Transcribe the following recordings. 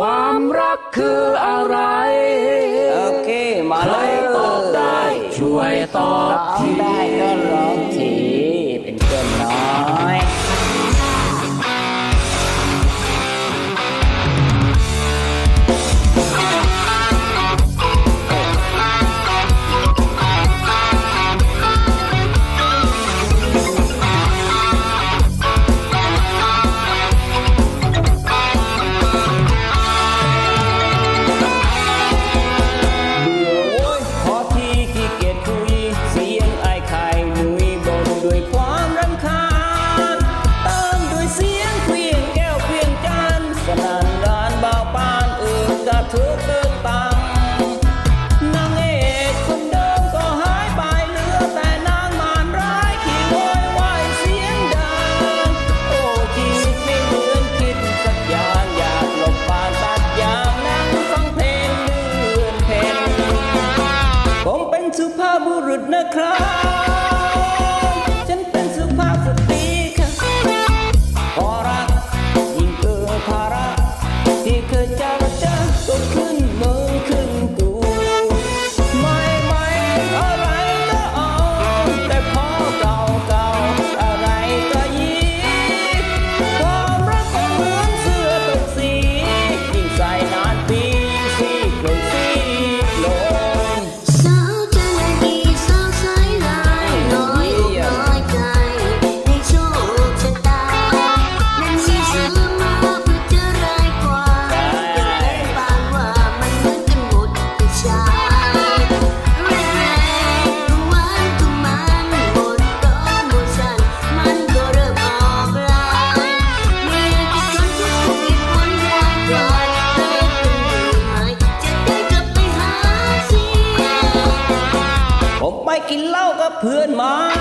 ความรักคืออะไร โอเค มาเลยตอบได้ ช่วยตอบที ได้ก็ร้องที ภาพบุรุษนะครับ ฉันเป็นสุภาพสตรีค่ะพอรักยิ่งเกินภาระที่เคยจะรักจากตัวคุณ เพื่อนมา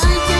I